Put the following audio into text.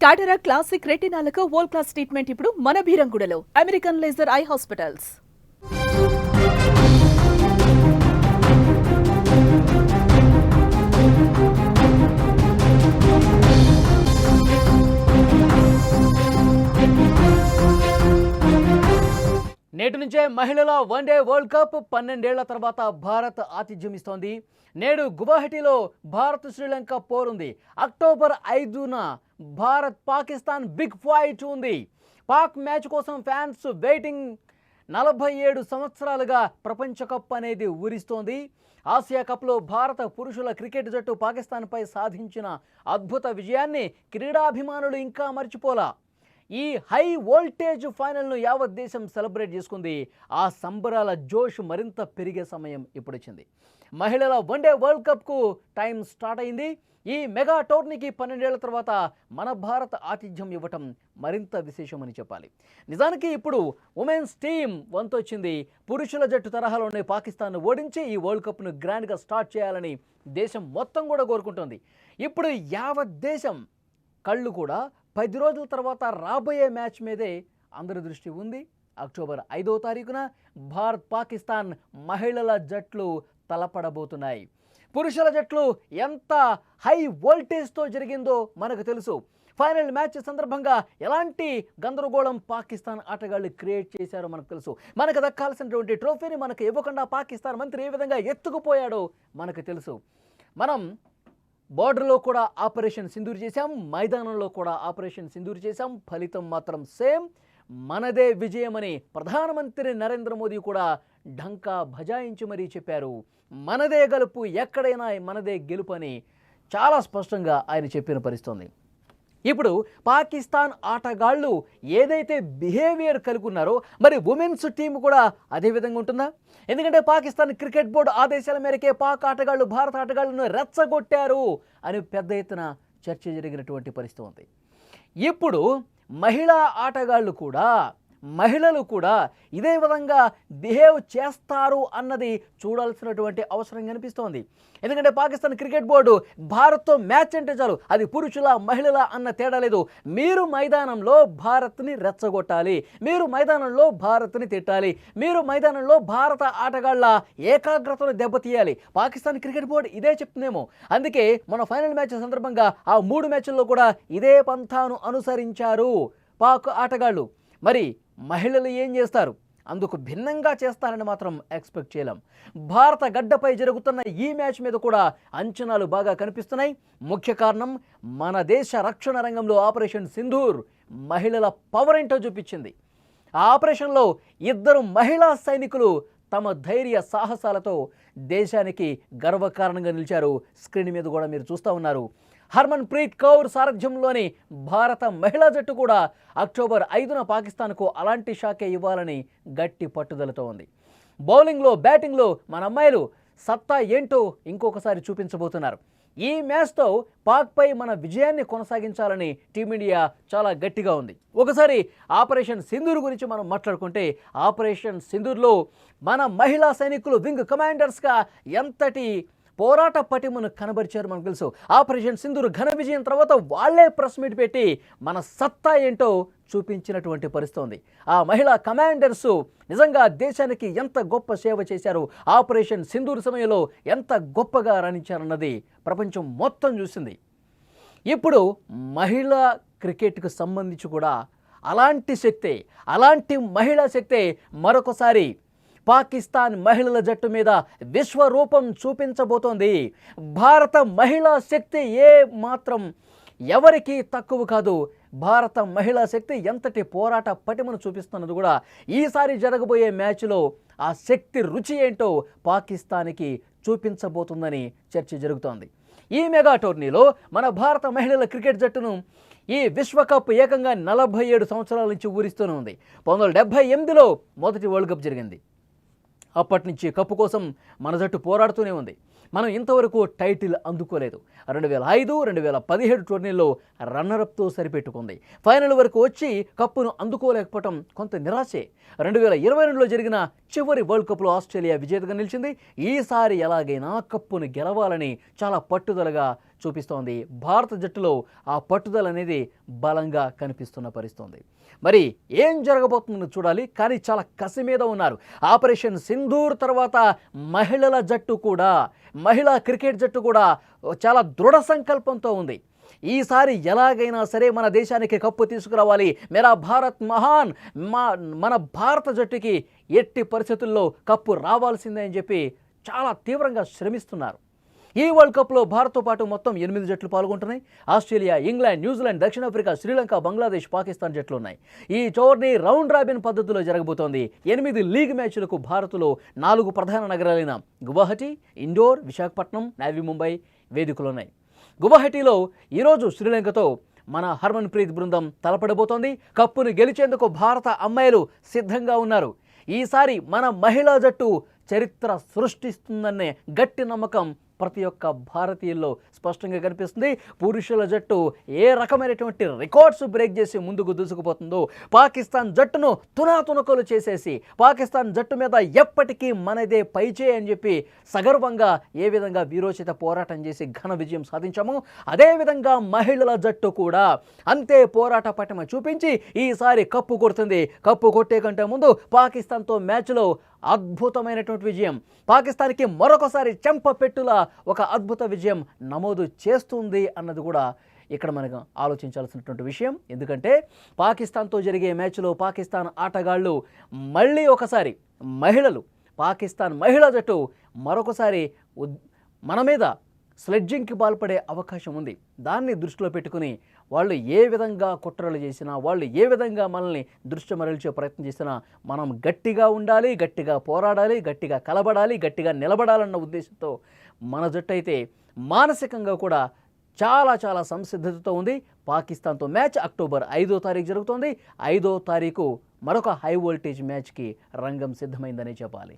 టాటరా classic రెటినాలకు world class treatment ఇప్పుడు మన బీరంగుడలో అమెరికన్ లేజర్ ఐ హాస్పిటల్స్ నేటి నుంచే మహిళల వన్డే వరల్డ్ కప్ పన్నెండేళ్ళ తర్వాత భారత్ ఆతిథ్యం ఇస్తోంది నేడు గువాహటిలో భారత్ శ్రీలంక పోరుంది. అక్టోబర్ ఐదున భారత్ పాకిస్తాన్ బిగ్ ఫైట్ ఉంది. పాక్ మ్యాచ్ కోసం ఫ్యాన్స్ వెయిటింగ్ నలభై ఏడు సంవత్సరాలుగా ప్రపంచ కప్ అనేది ఊరిస్తోంది. ఆసియా కప్లో భారత పురుషుల క్రికెట్ జట్టు పాకిస్తాన్పై సాధించిన అద్భుత విజయాన్ని క్రీడాభిమానులు ఇంకా మర్చిపోలా. ఈ హై వోల్టేజ్ ఫైనల్ను యావత్ దేశం సెలబ్రేట్ చేసుకుంది. ఆ సంబరాల జోష్ మరింత పెరిగే సమయం ఇప్పుడు వచ్చింది మహిళల వన్డే వరల్డ్ కప్కు టైం స్టార్ట్ అయింది. ఈ మెగా టోర్నీకి పన్నెండేళ్ళ తర్వాత మన భారత్ ఆతిథ్యం ఇవ్వటం మరింత విశేషమని చెప్పాలి. నిజానికి ఇప్పుడు ఉమెన్స్ టీం వంతొచ్చింది. పురుషుల జట్టు తరహాలోనే పాకిస్తాన్ను ఓడించి ఈ వరల్డ్ కప్ను గ్రాండ్గా స్టార్ట్ చేయాలని దేశం మొత్తం కూడా కోరుకుంటుంది. ఇప్పుడు యావత్ దేశం కళ్ళు కూడా పది రోజుల తర్వాత రాబోయే మ్యాచ్ మీదే అందరి దృష్టి ఉంది. అక్టోబర్ ఐదో తారీఖున భారత్ పాకిస్తాన్ మహిళల జట్లు తలపడబోతున్నాయి. పురుషుల జట్లు ఎంత హై వోల్టేజ్తో జరిగిందో మనకు తెలుసు. ఫైనల్ మ్యాచ్ సందర్భంగా ఎలాంటి గందరగోళం పాకిస్తాన్ ఆటగాళ్ళు క్రియేట్ చేశారో మనకు తెలుసు. మనకు దక్కాల్సినటువంటి ట్రోఫీని మనకు ఇవ్వకుండా పాకిస్తాన్ మంత్రి ఏ విధంగా ఎత్తుకుపోయాడో మనకు తెలుసు. మనం బార్డర్లో కూడా ఆపరేషన్ సింధూర్ చేశాం మైదానంలో కూడా ఆపరేషన్ సింధూర్ చేశాం. ఫలితం మాత్రం సేమ్. మనదే విజయమని ప్రధానమంత్రి నరేంద్ర మోదీ కూడా ఢంకా భజాయించి మరీ చెప్పారు. మనదే గెలుపు ఎక్కడైనా మనదే గెలుపు అని చాలా స్పష్టంగా ఆయన చెప్పిన పరిస్థితుంది ఇప్పుడు పాకిస్తాన్ ఆటగాళ్ళు ఏదైతే బిహేవియర్ కలిగి ఉన్నారో మరి ఉమెన్స్ టీం కూడా అదే విధంగా ఉంటుందా? ఎందుకంటే పాకిస్తాన్ క్రికెట్ బోర్డు ఆదేశాల మేరకే పాక్ ఆటగాళ్ళు భారత ఆటగాళ్ళను రెచ్చగొట్టారు అని పెద్ద ఎత్తున చర్చ జరిగినటువంటి పరిస్థితి ఉంది. ఇప్పుడు మహిళా ఆటగాళ్ళు కూడా మహిళలు కూడా ఇదే విధంగా బిహేవ్ చేస్తారు అన్నది చూడాల్సినటువంటి అవసరం కనిపిస్తోంది. ఎందుకంటే పాకిస్తాన్ క్రికెట్ బోర్డు భారత్తో మ్యాచ్ అంటే చాలు అది పురుషుల మహిళల అన్న తేడా లేదు. మీరు మైదానంలో భారత్ని రెచ్చగొట్టాలి మీరు మైదానంలో భారత్ని తిట్టాలి మీరు మైదానంలో భారత ఆటగాళ్ళ ఏకాగ్రతను దెబ్బతీయాలి. పాకిస్తాన్ క్రికెట్ బోర్డు ఇదే చెప్తుందేమో. అందుకే మన ఫైనల్ మ్యాచ్ సందర్భంగా ఆ మూడు మ్యాచ్ల్లో కూడా ఇదే పంథాను అనుసరించారు పాక్ ఆటగాళ్ళు. మరి మహిళలు ఏం చేస్తారు? అందుకు భిన్నంగా చేస్తారని మాత్రం ఎక్స్పెక్ట్ చేయలేం. భారత గడ్డపై జరుగుతున్న ఈ మ్యాచ్ మీద కూడా అంచనాలు బాగా కనిపిస్తున్నాయి. ముఖ్య కారణం మన దేశ రక్షణ రంగంలో ఆపరేషన్ సింధూర్ మహిళల పవర్ ఏంటో చూపించింది. ఆ ఆపరేషన్లో ఇద్దరు మహిళా సైనికులు తమ ధైర్య సాహసాలతో దేశానికి గర్వకారణంగా నిలిచారు. స్క్రీన్ మీద కూడా మీరు చూస్తూ ఉన్నారు. హర్మన్ ప్రీత్ కౌర్ సారథ్యంలోని భారత మహిళా జట్టు కూడా అక్టోబర్ ఐదున పాకిస్తాన్కు అలాంటి షాకే ఇవ్వాలని గట్టి పట్టుదలతో ఉంది. బౌలింగ్లో బ్యాటింగ్లో మన అమ్మాయిలు సత్తా ఏంటో ఇంకొకసారి చూపించబోతున్నారు. ఈ మ్యాచ్తో పాక్పై మన విజయాన్ని కొనసాగించాలని టీమిండియా చాలా గట్టిగా ఉంది. ఒకసారి ఆపరేషన్ సింధూర్ గురించి మనం మాట్లాడుకుంటే ఆపరేషన్ సింధూర్లో మన మహిళా సైనికులు వింగ్ కమాండర్స్గా ఎంతటి పోరాట పటిమను కనబరిచారు మనకు తెలుసు. ఆపరేషన్ సింధూర్ ఘన విజయం తర్వాత వాళ్ళే ప్రెస్ మీట్ పెట్టి మన సత్తా ఏంటో చూపించినటువంటి పరిస్థితి ఉంది. ఆ మహిళా కమాండర్స్ నిజంగా దేశానికి ఎంత గొప్ప సేవ చేశారు ఆపరేషన్ సింధూర్ సమయంలో ఎంత గొప్పగా రాణించారన్నది ప్రపంచం మొత్తం చూసింది. ఇప్పుడు మహిళా క్రికెట్కు సంబంధించి కూడా అలాంటి శక్తే అలాంటి మహిళా శక్తే మరొకసారి పాకిస్తాన్ మహిళల జట్టు మీద విశ్వరూపం చూపించబోతోంది. భారత మహిళా శక్తి ఏ మాత్రం ఎవరికి తక్కువ కాదు. భారత మహిళా శక్తి ఎంతటి పోరాట పటిమను చూపిస్తున్నది కూడా ఈసారి జరగబోయే మ్యాచ్లో ఆ శక్తి రుచి ఏంటో పాకిస్తాన్కి చూపించబోతుందని చర్చ జరుగుతోంది. ఈ మెగా టోర్నీలో మన భారత మహిళల క్రికెట్ జట్టును ఈ విశ్వకప్ ఏకంగా నలభై ఏడు సంవత్సరాల నుంచి ఊరిస్తూనే ఉంది. పంతొమ్మిది వందల డెబ్బై ఎనిమిదిలో మొదటి వరల్డ్ కప్ జరిగింది. అప్పటి నుంచి కప్పు కోసం మన జట్టు పోరాడుతూనే ఉంది. మనం ఇంతవరకు టైటిల్ అందుకోలేదు. రెండు వేల ఐదు రెండు వేల పదిహేడు టోర్నీల్లో రన్నరప్తో సరిపెట్టుకుంది. ఫైనల్ వరకు వచ్చి కప్పును అందుకోలేకపోవటం కొంత నిరాశే. రెండు వేల ఇరవై రెండులో జరిగిన చివరి వరల్డ్ కప్లో ఆస్ట్రేలియా విజేతగా నిలిచింది. ఈసారి ఎలాగైనా కప్పును గెలవాలని చాలా పట్టుదలగా చూపిస్తోంది. భారత జట్టులో ఆ పట్టుదల అనేది బలంగా కనిపిస్తున్న పరిస్థితుంది. మరి ఏం జరగబోతుందో చూడాలి. కానీ చాలా కసి మీద ఉన్నారు. ఆపరేషన్ సింధూర్ తర్వాత మహిళల జట్టు కూడా మహిళా క్రికెట్ జట్టు కూడా చాలా దృఢ సంకల్పంతో ఉంది. ఈసారి ఎలాగైనా సరే మన దేశానికి కప్పు తీసుకురావాలి. మేరా భారత్ మహాన్ మా మన భారత జట్టుకి ఎట్టి పరిస్థితుల్లో కప్పు రావాల్సిందే అని చెప్పి చాలా తీవ్రంగా శ్రమిస్తున్నారు. ఈ వరల్డ్ కప్లో భారత్తో పాటు మొత్తం ఎనిమిది జట్లు పాల్గొంటున్నాయి. ఆస్ట్రేలియా ఇంగ్లాండ్ న్యూజిలాండ్ దక్షిణాఫ్రికా శ్రీలంక బంగ్లాదేశ్ పాకిస్తాన్ జట్లు ఉన్నాయి ఈ టోర్నీ రౌండ్ రాబిన్ పద్ధతిలో జరగబోతోంది. ఎనిమిది లీగ్ మ్యాచ్లకు భారత్లో నాలుగు ప్రధాన నగరాలైన గువాహటి ఇండోర్ విశాఖపట్నం నావీ ముంబై వేదికలు ఉన్నాయి గువాహటిలో ఈరోజు శ్రీలంకతో మన హర్మన్ ప్రీత్ బృందం తలపడబోతోంది. కప్పును గెలిచేందుకు భారత అమ్మాయిలు సిద్ధంగా ఉన్నారు. ఈసారి మన మహిళా జట్టు చరిత్ర సృష్టిస్తుందనే గట్టి నమ్మకం ప్రతి ఒక్క భారతీయుల్లో స్పష్టంగా కనిపిస్తుంది. పురుషుల జట్టు ఏ రకమైనటువంటి రికార్డ్స్ బ్రేక్ చేసి ముందుకు దూసుకుపోతుందో పాకిస్తాన్ జట్టును తునాతునకలు చేసేసి పాకిస్తాన్ జట్టు మీద ఎప్పటికీ మనదే పైచే అని చెప్పి సగర్వంగా ఏ విధంగా వీరోచిత పోరాటం చేసి ఘన విజయం సాధించామో అదేవిధంగా మహిళల జట్టు కూడా అంతే పోరాట పటిమ చూపించి ఈసారి కప్పు కొడుతుంది. కప్పు కొట్టే కంటే ముందు పాకిస్తాన్తో మ్యాచ్లో అద్భుతమైనటువంటి విజయం. పాకిస్తాన్కి మరొకసారి చెంపపెట్టుల ఒక అద్భుత విజయం నమోదు చేస్తుంది అన్నది కూడా ఇక్కడ మనకు ఆలోచించాల్సినటువంటి విషయం. ఎందుకంటే పాకిస్తాన్తో జరిగే మ్యాచ్లో పాకిస్తాన్ ఆటగాళ్ళు మళ్ళీ ఒకసారి మహిళలు పాకిస్తాన్ మహిళా జట్టు మరొకసారి ఉద్- మన మీద స్లెడ్జింగ్కి పాల్పడే అవకాశం ఉంది. దాన్ని దృష్టిలో పెట్టుకుని వాళ్ళు ఏ విధంగా కుట్రలు చేసినా వాళ్ళు ఏ విధంగా మనల్ని దృష్టి మరల్చే ప్రయత్నం చేసినా మనం గట్టిగా ఉండాలి గట్టిగా పోరాడాలి గట్టిగా కలబడాలి గట్టిగా నిలబడాలన్న ఉద్దేశంతో మన జట్టు అయితే మానసికంగా కూడా చాలా చాలా సంసిద్ధతతో ఉంది. పాకిస్తాన్తో మ్యాచ్ అక్టోబర్ ఐదో తారీఖు జరుగుతోంది. ఐదో తారీఖు మరొక హై వోల్టేజ్ మ్యాచ్కి రంగం సిద్ధమైందనే చెప్పాలి.